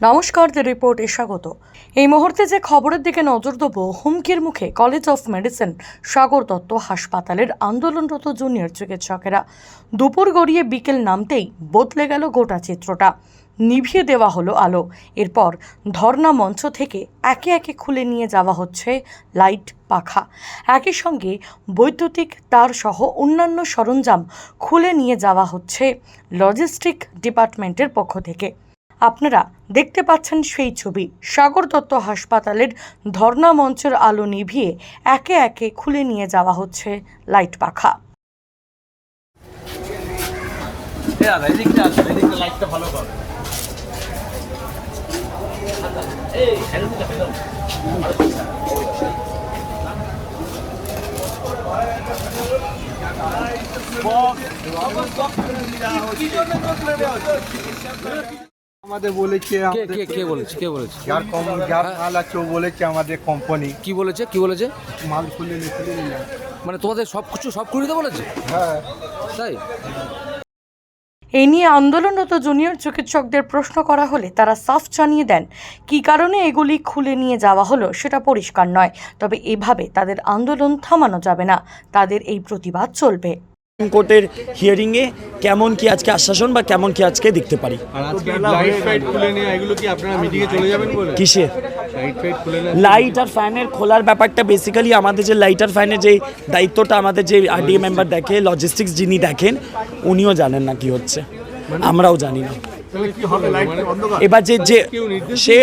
নমস্কার দ্য রিপোর্টে স্বাগত। এই মুহূর্তে যে খবরের দিকে নজর দেবো, হুমকির মুখে college of medicine, Sagar Dutta হাসপাতালের আন্দোলনরত জুনিয়র চিকিৎসকেরা। দুপুর গড়িয়ে বিকেল নামতেই বদলে গেল গোটা চিত্রটা। নিভিয়ে দেওয়া হলো আলো। এরপর ধর্না মঞ্চ থেকে একে একে খুলে নিয়ে যাওয়া হচ্ছে লাইট পাখা। একই সঙ্গে বৈদ্যুতিক তার সহ অন্যান্য সরঞ্জাম খুলে নিয়ে যাওয়া হচ্ছে লজিস্টিক ডিপার্টমেন্টের পক্ষ থেকে। আপনারা দেখতে পাচ্ছেন সেই ছবি। সাগর দত্ত হাসপাতালের ধর্না মঞ্চের আলো নিভিয়ে একে একে খুলে নিয়ে যাওয়া হচ্ছে লাইট পাখা। আমাদের বলেছে কে কে কে বলেছে কে বলেছে? যার কম যার মাল আছে ও বলেছে আমাদের কোম্পানি কি বলেছে কি বলেছে? মাল খুলে নিয়ে খুলে মানে তোমাদের সব কিছু সব করে দিতে বলেছে? হ্যাঁ। তাই? এই নিয়ে আন্দোলনরত জুনিয়র চিকিৎসকদের প্রশ্ন করা হলে তারা সাফ জানিয়ে দেন কী কারণে এগুলি খুলে নিয়ে যাওয়া হলো সেটা পরিষ্কার নয় তবে এভাবে তাদের আন্দোলন থামানো যাবে না তাদের এই প্রতিবাদ চলবে। কোর্টের হিয়ারিংয়ে কেমন কি আজকে আশ্বাসন বা কেমন কি আজকে দেখতে পারি? আর আজকে লাইট ফাইট খুলে নিয়ে এগুলো কি আপনারা মিটিংয়ে চলে যাবেন বলে? কিসে? লাইট ফাইট খুলে নিয়ে। লাইট আর ফ্যানের খোলার ব্যাপারটা বেসিক্যালি আমাদের যে লাইট আর ফ্যানের যে দায়িত্বটা আমাদের যে আরডিএ মেম্বার দেখে লজিস্টিক্স যিনি দেখেন উনিও জানেন না কি হচ্ছে। আমরাও জানি না। তাহলে কি হবে? লাইট অন্ধকার? এবার যে যে সে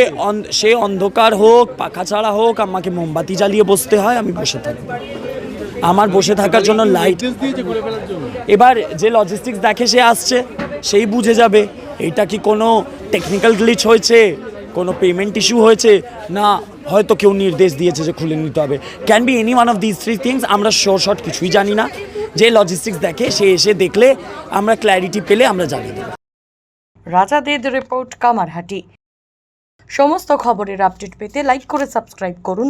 সে অন্ধকার হোক পাখা ছাড়া হোক আমাকে মোমবাতি জ্বালিয়ে বসতে হয় আমি বসে থাকব। আমার বসে থাকার জন্য লাইট এবার যে লজিস্টিক্স দেখে সে আসছে, সেই বুঝে যাবে, এটা কি কোনো টেকনিক্যাল গ্লিচ হয়েছে, কোনো পেমেন্ট ইস্যু হয়েছে? না, হয়তো কেউ নির্দেশ দিয়েছে যে খুলে নিতে হবে। Can be any one of this three things আমরা শোর শর্ট কিছুই জানি না। যে লজিস্টিক্স দেখে সে এসে দেখলে আমরা ক্ল্যারিটি পেলে আমরা জানিয়ে দেবো। রাজাদের রিপোর্ট কামারহাটি। সমস্ত খবরের আপডেট পেতে লাইক করে সাবস্ক্রাইব করুন।